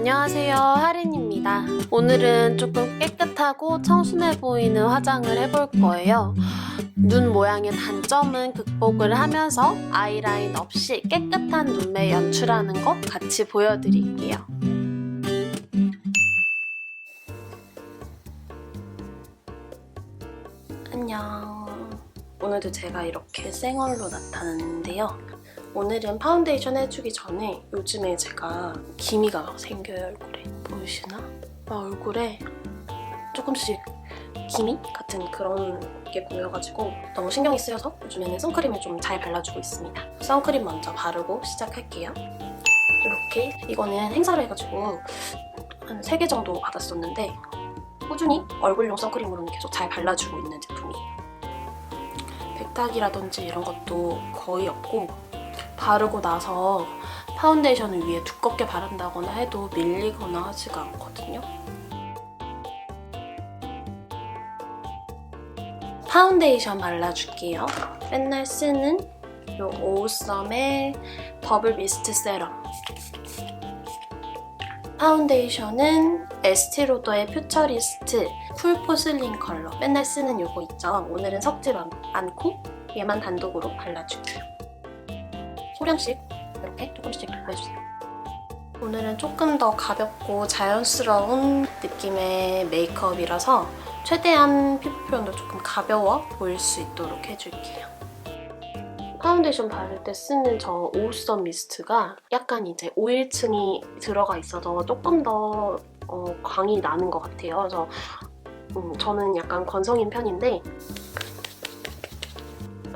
안녕하세요. 하린입니다. 오늘은 조금 깨끗하고 청순해 보이는 화장을 해볼 거예요. 눈 모양의 단점은 극복을 하면서 아이라인 없이 깨끗한 눈매 연출하는 것 같이 보여드릴게요. 안녕. 오늘도 제가 이렇게 쌩얼로 나타났는데요 오늘은 파운데이션 해주기 전에 요즘에 제가 기미가 생겨요 얼굴에. 보이시나? 막 얼굴에 조금씩 기미 같은 그런 게 보여가지고 너무 신경이 쓰여서 요즘에는 선크림을 좀 잘 발라주고 있습니다. 선크림 먼저 바르고 시작할게요. 이렇게 이거는 행사를 해가지고 한 3개 정도 받았었는데 꾸준히 얼굴용 선크림으로는 계속 잘 발라주고 있는 제품이에요. 백탁이라든지 이런 것도 거의 없고 바르고 나서 파운데이션을 위에 두껍게 바른다거나 해도 밀리거나 하지가 않거든요. 파운데이션 발라줄게요. 맨날 쓰는 이 오우썸의 버블 미스트 세럼. 파운데이션은 에스티로더의 퓨처리스트 쿨 포슬린 컬러. 맨날 쓰는 이거 있죠. 오늘은 섞지 않고 얘만 단독으로 발라줄게요. 소량씩 이렇게 조금씩 발라주세요. 오늘은 조금 더 가볍고 자연스러운 느낌의 메이크업이라서 최대한 피부 표현도 조금 가벼워 보일 수 있도록 해줄게요. 파운데이션 바를 때 쓰는 저 오우썸 미스트가 약간 이제 오일층이 들어가 있어서 조금 더 어, 광이 나는 것 같아요. 그래서 음, 저는 약간 건성인 편인데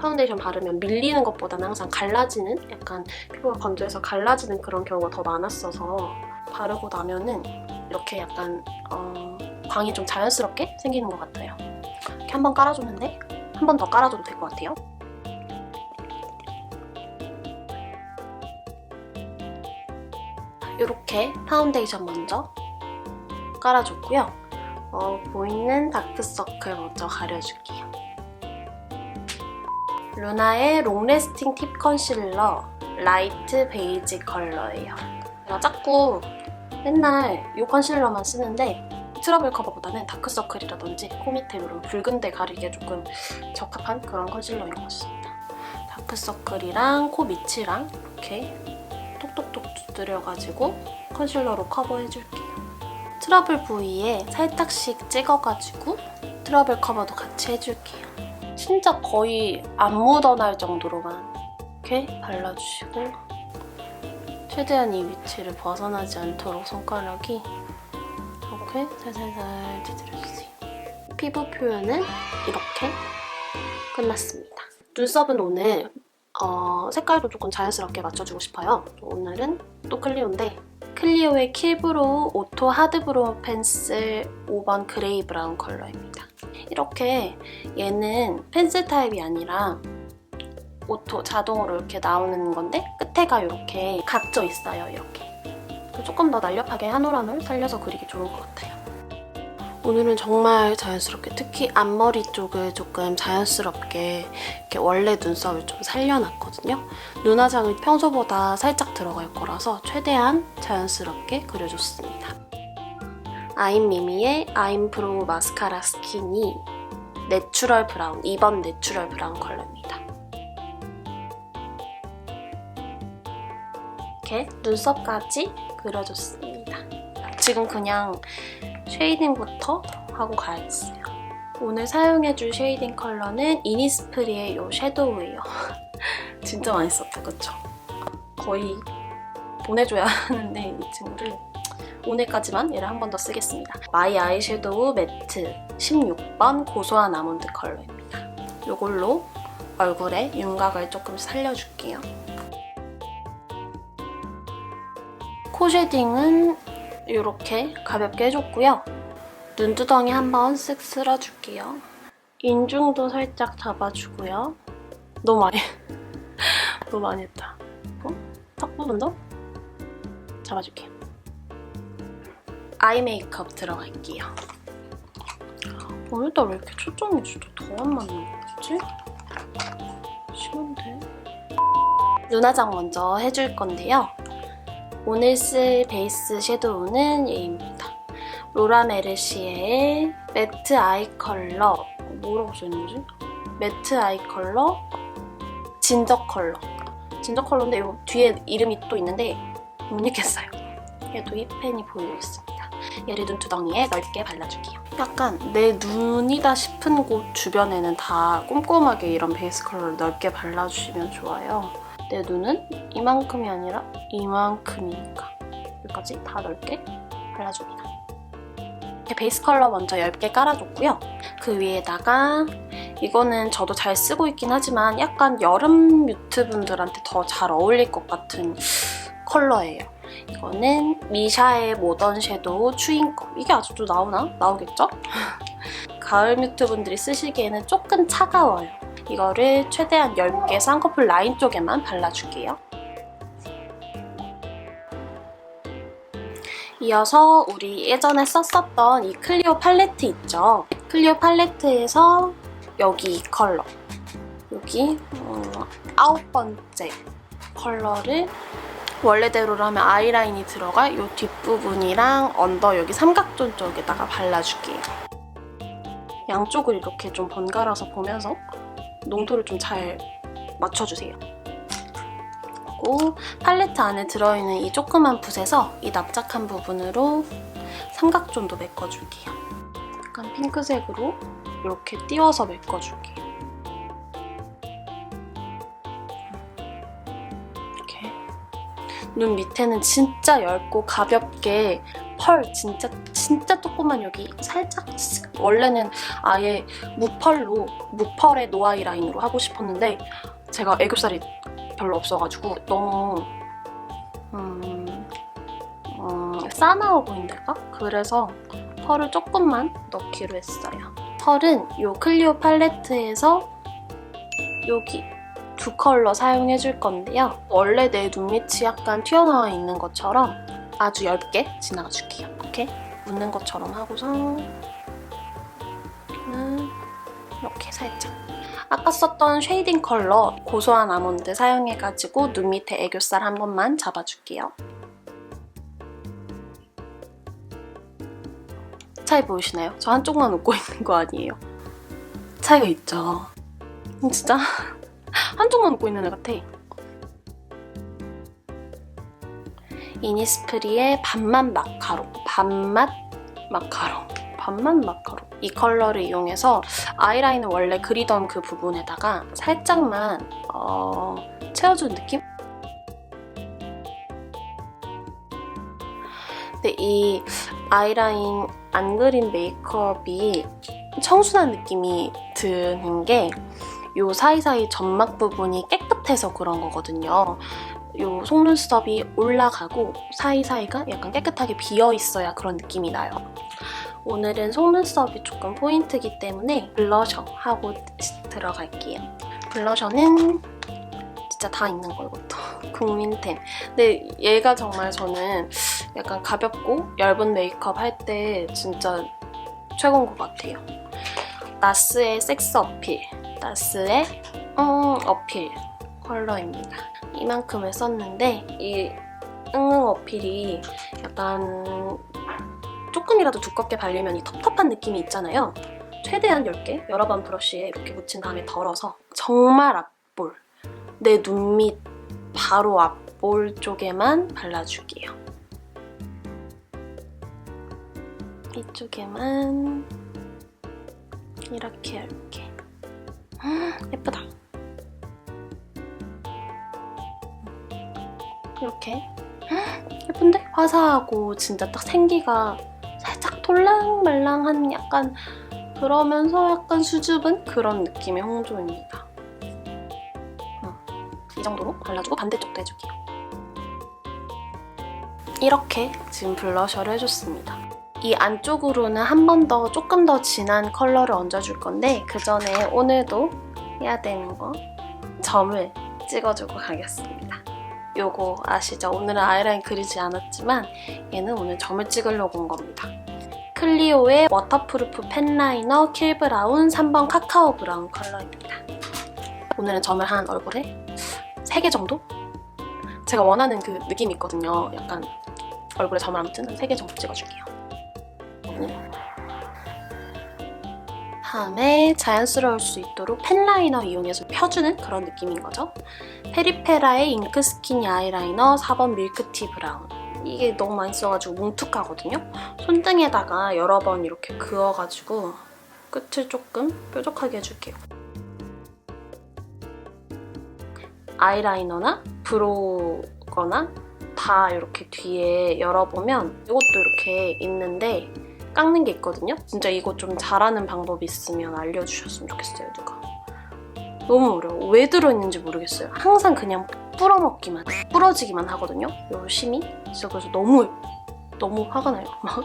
파운데이션 바르면 밀리는 것보다는 항상 갈라지는 약간 피부가 건조해서 갈라지는 그런 경우가 더 많았어서 바르고 나면은 이렇게 약간 어, 광이 좀 자연스럽게 생기는 것 같아요. 이렇게 한 번 깔아줬는데 한 번 더 깔아줘도 될 것 같아요. 이렇게 파운데이션 먼저 깔아줬고요. 어, 보이는 다크서클 먼저 가려줄게요. 루나의 롱래스팅 팁 컨실러 라이트 베이지 컬러예요. 제가 자꾸 맨날 이 컨실러만 쓰는데 트러블 커버보다는 다크서클이라든지 코 밑에 이런 붉은 데 가리기에 조금 적합한 그런 컨실러인 것 같습니다. 다크서클이랑 코 밑이랑 이렇게 톡톡톡 두드려가지고 컨실러로 커버해줄게요. 트러블 부위에 살짝씩 찍어가지고 트러블 커버도 같이 해줄게요. 진짜 거의 안 묻어날 정도로만 이렇게 발라주시고 최대한 이 위치를 벗어나지 않도록 손가락이 이렇게 살살살 두드려주세요. 피부 표현은 이렇게 끝났습니다. 눈썹은 오늘 어, 색깔도 조금 자연스럽게 맞춰주고 싶어요. 오늘은 또 클리오인데 클리오의 킬브로우 오토 하드브로우 펜슬 5번 그레이 브라운 컬러입니다. 이렇게 얘는 펜슬 타입이 아니라 오토 자동으로 이렇게 나오는 건데 끝에가 이렇게 각져 있어요. 이렇게 조금 더 날렵하게 한올한올 살려서 그리기 좋은 것 같아요. 오늘은 정말 자연스럽게 특히 앞머리 쪽을 조금 자연스럽게 이렇게 원래 눈썹을 좀 살려놨거든요. 눈화장이 평소보다 살짝 들어갈 거라서 최대한 자연스럽게 그려줬습니다. 아임미미의 아임브로우 마스카라 스킨이 내추럴 브라운, 2번 내추럴 브라운 컬러입니다. 이렇게 눈썹까지 그려줬습니다. 지금 그냥 쉐이딩부터 하고 가야겠어요. 오늘 사용해줄 쉐이딩 컬러는 이니스프리의 이 섀도우예요. 진짜 많이 썼다, 그쵸? 거의 보내줘야 하는데 이 친구를 오늘까지만 얘를 한 번 더 쓰겠습니다. 마이 아이섀도우 매트 16번 고소한 아몬드 컬러입니다. 이걸로 얼굴에 윤곽을 조금 살려줄게요. 코 쉐딩은 이렇게 가볍게 해줬고요. 눈두덩이 한번 쓱 쓸어줄게요. 인중도 살짝 잡아주고요. 너무 많이 너무 많이 했다. 어? 턱 부분도 잡아줄게요. 아이 메이크업 들어갈게요. 오늘따라 왜 이렇게 초점이 진짜 더안 맞는 거지? 심한데? 눈화장 먼저 해줄 건데요. 오늘 쓸 베이스 섀도우는 얘입니다. 로라 메르시에의 매트 아이 컬러 뭐라고 써있는 거지? 매트 아이 컬러 진저 컬러 진저 컬러인데 이 뒤에 이름이 또 있는데 못 읽겠어요. 얘도 이 펜이 보이고 있습니다. 얘를 눈두덩이에 넓게 발라줄게요. 약간 내 눈이다 싶은 곳 주변에는 다 꼼꼼하게 이런 베이스 컬러를 넓게 발라주시면 좋아요. 내 눈은 이만큼이 아니라 이만큼이니까 여기까지 다 넓게 발라줍니다. 이렇게 베이스 컬러 먼저 얇게 깔아줬고요. 그 위에다가 이거는 저도 잘 쓰고 있긴 하지만 약간 여름 뮤트 분들한테 더 잘 어울릴 것 같은 컬러예요. 이거는 미샤의 모던 섀도우 추인검. 이게 아직도 나오나? 나오겠죠? 가을 뮤트 분들이 쓰시기에는 조금 차가워요. 이거를 최대한 얇게 쌍꺼풀 라인 쪽에만 발라줄게요. 이어서 우리 예전에 썼었던 이 클리오 팔레트 있죠? 클리오 팔레트에서 여기 이 컬러 여기 어, 아홉 번째 컬러를 원래대로 하면 아이라인이 들어갈 이 뒷부분이랑 언더 여기 삼각존 쪽에다가 발라줄게요. 양쪽을 이렇게 좀 번갈아서 보면서 농도를 좀 잘 맞춰주세요. 그리고 팔레트 안에 들어있는 이 조그만 붓에서 이 납작한 부분으로 삼각존도 메꿔줄게요. 약간 핑크색으로 이렇게 띄워서 메꿔줄게요. 눈 밑에는 진짜 얇고 가볍게 펄 진짜 진짜 조그만 여기 살짝 쓱. 원래는 아예 무펄로 무펄의 노아이 라인으로 하고 싶었는데 제가 애교살이 별로 없어가지고 너무 음, 음, 싸나워 보인달까? 그래서 펄을 조금만 넣기로 했어요. 펄은 이 클리오 팔레트에서 여기 두 컬러 사용해 줄 건데요. 원래 내 눈밑이 약간 튀어나와 있는 것처럼 아주 얇게 지나가 줄게요. 이렇게 묻는 것처럼 하고서 음, 이렇게 살짝 아까 썼던 쉐이딩 컬러 고소한 아몬드 사용해가지고 눈 밑에 애교살 한 번만 잡아줄게요. 차이 보이시나요? 저 한쪽만 웃고 있는 거 아니에요? 차이가 있죠. 음, 진짜 한쪽만 웃고 있는 애 같아. 이니스프리의 반맛 마카롱, 반맛 마카롱, 반맛 마카롱. 이 컬러를 이용해서 아이라인을 원래 그리던 그 부분에다가 살짝만 어, 채워준 느낌? 근데 이 아이라인 안 그린 메이크업이 청순한 느낌이 드는 게 요 사이사이 점막 부분이 깨끗해서 그런 거거든요. 요 속눈썹이 올라가고 사이사이가 약간 깨끗하게 비어 있어야 그런 느낌이 나요. 오늘은 속눈썹이 조금 포인트이기 때문에 블러셔 하고 들어갈게요. 블러셔는 진짜 다 있는 거 이것도 국민템. 근데 얘가 정말 저는 약간 가볍고 얇은 메이크업 할 때 진짜 최고인 것 같아요. 나스의 섹스 어필, 나스의 음 어필 컬러입니다. 이만큼을 썼는데 이 응응 어필이 약간 조금이라도 두껍게 발리면 이 텁텁한 느낌이 있잖아요. 최대한 얇게 여러 번 브러쉬에 이렇게 묻힌 다음에 덜어서 정말 앞볼 내 눈 밑 바로 앞볼 쪽에만 발라줄게요. 이쪽에만 이렇게 얇게 예쁘다. 이렇게 예쁜데? 화사하고 진짜 딱 생기가 살짝 톨랑말랑한 약간 그러면서 약간 수줍은 그런 느낌의 홍조입니다. 음, 이 정도로 발라주고 반대쪽도 해줄게요. 이렇게 지금 블러셔를 해줬습니다. 이 안쪽으로는 한 번 더 조금 더 진한 컬러를 얹어줄 건데 그 전에 오늘도 해야 되는 거 점을 찍어주고 가겠습니다. 요거 아시죠? 오늘은 아이라인 그리지 않았지만 얘는 오늘 점을 찍으려고 온 겁니다. 클리오의 워터프루프 펜라이너 킬브라운 3번 카카오 브라운 컬러입니다. 오늘은 점을 한 얼굴에 3개 정도 제가 원하는 그 느낌이 있거든요. 약간 얼굴에 점을 아무튼 한 3개 정도 찍어줄게요. 네. 다음에 자연스러울 수 있도록 펜 라이너 이용해서 펴주는 그런 느낌인 거죠. 페리페라의 잉크 스키니 아이라이너 4번 밀크티 브라운. 이게 너무 많이 써가지고 뭉툭하거든요. 손등에다가 여러 번 이렇게 그어가지고 끝을 조금 뾰족하게 해줄게요. 아이라이너나 브로우거나 다 이렇게 뒤에 열어보면 이것도 이렇게 있는데 깎는 게 있거든요. 진짜 이거 좀 잘하는 방법이 있으면 알려주셨으면 좋겠어요, 누가. 너무 어려워. 왜 들어있는지 모르겠어요. 항상 그냥 뿌려먹기만, 부러지기만 하거든요. 요 심이. 진짜 그래서 너무, 너무 화가 나요. 막.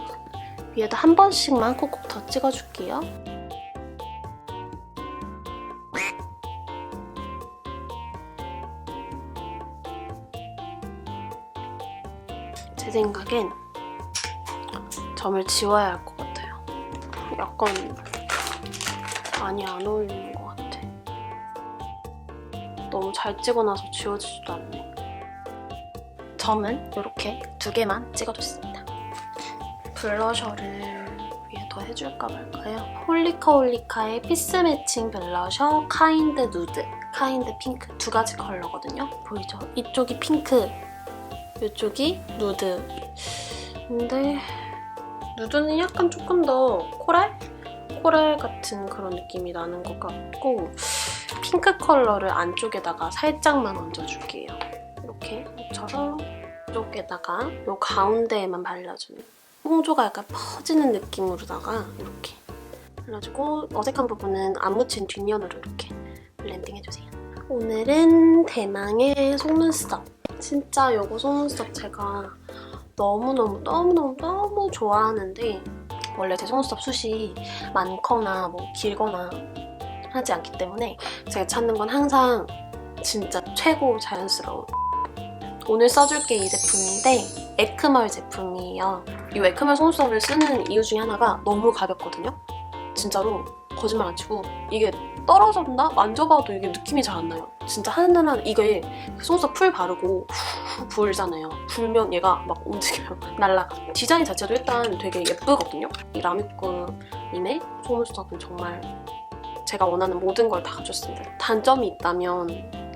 위에다 한 번씩만 콕콕 더 찍어줄게요. 제 생각엔 점을 지워야 할 것 같아요. 약간 많이 안 어울리는 것 같아. 너무 잘 찍어 놔서 지워지지도 않네. 점은 이렇게 두 개만 찍어줬습니다. 블러셔를 위에 더 해줄까 말까요? 홀리카 홀리카의 피스 매칭 블러셔 카인드 누드, 카인드 핑크 두 가지 컬러거든요. 보이죠? 이쪽이 핑크, 이쪽이 누드. 근데 누드는 약간 조금 더 코랄? 코랄 같은 그런 느낌이 나는 것 같고 핑크 컬러를 안쪽에다가 살짝만 얹어줄게요. 이렇게 묻혀서 이쪽에다가 이 가운데에만 발라주는 홍조가 약간 퍼지는 느낌으로다가 이렇게 발라주고 어색한 부분은 안 묻힌 뒷면으로 이렇게 블렌딩 해주세요. 오늘은 대망의 속눈썹. 진짜 요거 속눈썹 제가 너무너무 너무너무 너무 좋아하는데 원래 제 속눈썹 숱이 많거나 뭐 길거나 하지 않기 때문에 제가 찾는 건 항상 진짜 최고 자연스러운. 오늘 써줄 게 이 제품인데 에크멀 제품이에요. 이 에크멀 속눈썹을 쓰는 이유 중에 하나가 너무 가볍거든요. 진짜로 거짓말 안 치고 이게 떨어졌나? 만져봐도 이게 느낌이 잘 안 나요. 진짜 하늘은 이게 속눈썹 풀 바르고 후 불잖아요 불면 얘가 막 움직여요 날라가 디자인 자체도 일단 되게 예쁘거든요 이 라뮤꾸님의 속눈썹은 정말 제가 원하는 모든 걸 다 가졌습니다. 단점이 있다면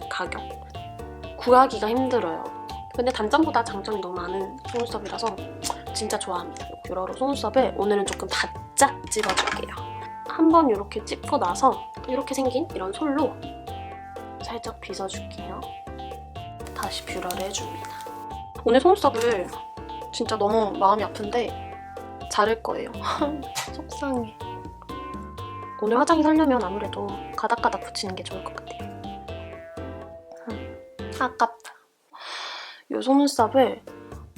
가격. 구하기가 힘들어요. 근데 단점보다 장점이 너무 많은 속눈썹이라서 진짜 좋아합니다. 뷰러로 속눈썹을 오늘은 조금 바짝 찍어줄게요. 한번 이렇게 찍고 나서 이렇게 생긴 이런 솔로 살짝 빗어줄게요. 다시 뷰러를 해줍니다. 오늘 속눈썹을 진짜 너무 마음이 아픈데 자를 거예요. 속상해. 오늘 화장이 살려면 아무래도 가닥가닥 붙이는 게 좋을 것 같아요. 음, 아깝다. 이 속눈썹을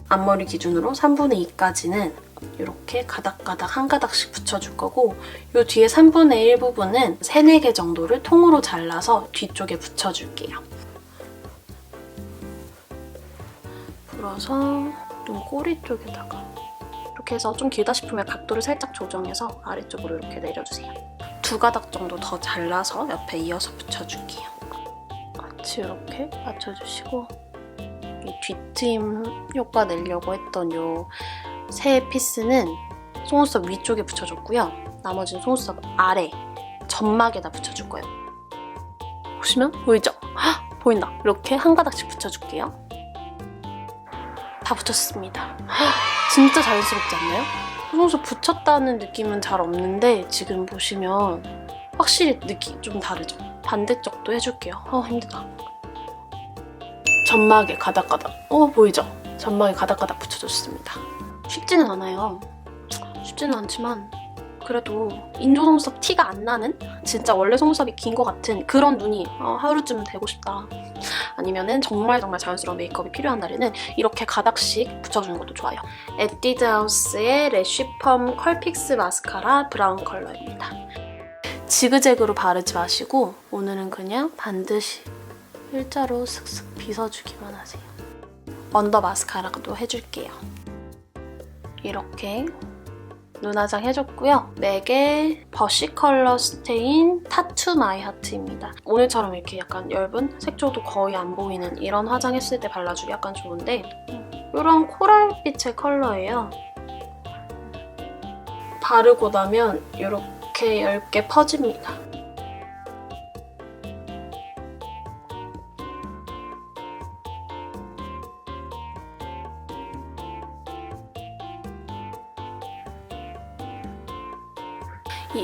앞머리 기준으로 3분의 2까지는 이렇게 가닥가닥 한 가닥씩 붙여줄 거고 이 뒤에 3분의 1 부분은 3, 4개 정도를 통으로 잘라서 뒤쪽에 붙여줄게요. 불어서 눈 꼬리 쪽에다가 이렇게 해서 좀 길다 싶으면 각도를 살짝 조정해서 아래쪽으로 이렇게 내려주세요. 두 가닥 정도 더 잘라서 옆에 이어서 붙여줄게요. 같이 이렇게 맞춰주시고 이 뒤트임 효과 내려고 했던 요 세 피스는 속눈썹 위쪽에 붙여줬고요. 나머지는 속눈썹 아래 점막에다 붙여줄 거예요. 보시면 보이죠? 헉, 보인다. 이렇게 한 가닥씩 붙여줄게요. 다 붙였습니다. 헉, 진짜 자연스럽지 않나요? 속눈썹 붙였다는 느낌은 잘 없는데 지금 보시면 확실히 느낌 좀 다르죠? 반대쪽도 해줄게요. 어 힘들다. 점막에 가닥가닥. 어 보이죠? 점막에 가닥가닥 붙여줬습니다. 쉽지는 않아요. 쉽지는 않지만 그래도 인조 속눈썹 티가 안 나는 진짜 원래 속눈썹이 긴 것 같은 그런 눈이 어, 하루쯤은 되고 싶다. 아니면은 정말 정말 자연스러운 메이크업이 필요한 날에는 이렇게 가닥씩 붙여주는 것도 좋아요. 에뛰드하우스의 래쉬펌 컬픽스 마스카라 브라운 컬러입니다. 지그재그로 바르지 마시고 오늘은 그냥 반드시 일자로 슥슥 빗어주기만 하세요. 언더 마스카라도 해줄게요. 이렇게 눈 화장 해줬고요. 맥의 버시 컬러 스테인 타투 마이 하트입니다. 오늘처럼 이렇게 약간 엷은 색조도 거의 안 보이는 이런 화장 했을 때 발라주기 약간 좋은데 이런 코랄빛의 컬러예요. 바르고 나면 이렇게 얇게 퍼집니다.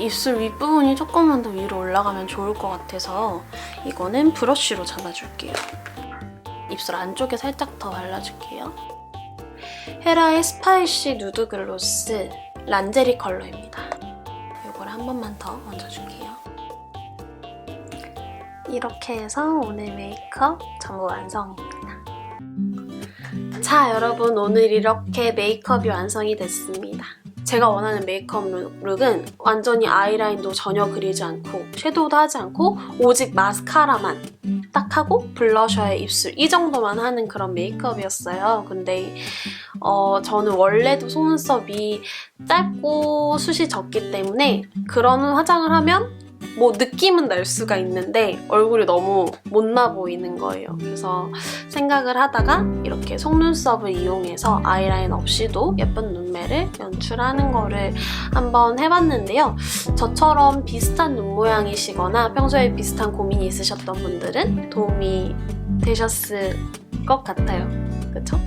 입술 윗부분이 조금만 더 위로 올라가면 좋을 것 같아서 이거는 브러쉬로 잡아줄게요. 입술 안쪽에 살짝 더 발라줄게요. 헤라의 스파이시 누드 글로스 란제리 컬러입니다. 이걸 한 번만 더 얹어줄게요. 이렇게 해서 오늘 메이크업 전부 완성입니다. 자, 여러분 오늘 이렇게 메이크업이 완성이 됐습니다. 제가 원하는 메이크업 룩은 완전히 아이라인도 전혀 그리지 않고 섀도우도 하지 않고 오직 마스카라만 딱 하고 블러셔에 입술 이 정도만 하는 그런 메이크업이었어요. 근데 어, 저는 원래도 속눈썹이 짧고 숱이 적기 때문에 그런 화장을 하면 뭐 느낌은 날 수가 있는데 얼굴이 너무 못나 보이는 거예요. 그래서 생각을 하다가 이렇게 속눈썹을 이용해서 아이라인 없이도 예쁜 눈매를 연출하는 거를 한번 해봤는데요. 저처럼 비슷한 눈 모양이시거나 평소에 비슷한 고민이 있으셨던 분들은 도움이 되셨을 것 같아요. 그쵸?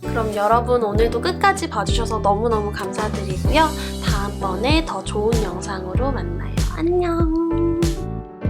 그럼 여러분 오늘도 끝까지 봐주셔서 너무너무 감사드리고요. 다음번에 더 좋은 영상으로 만나요. 안녕!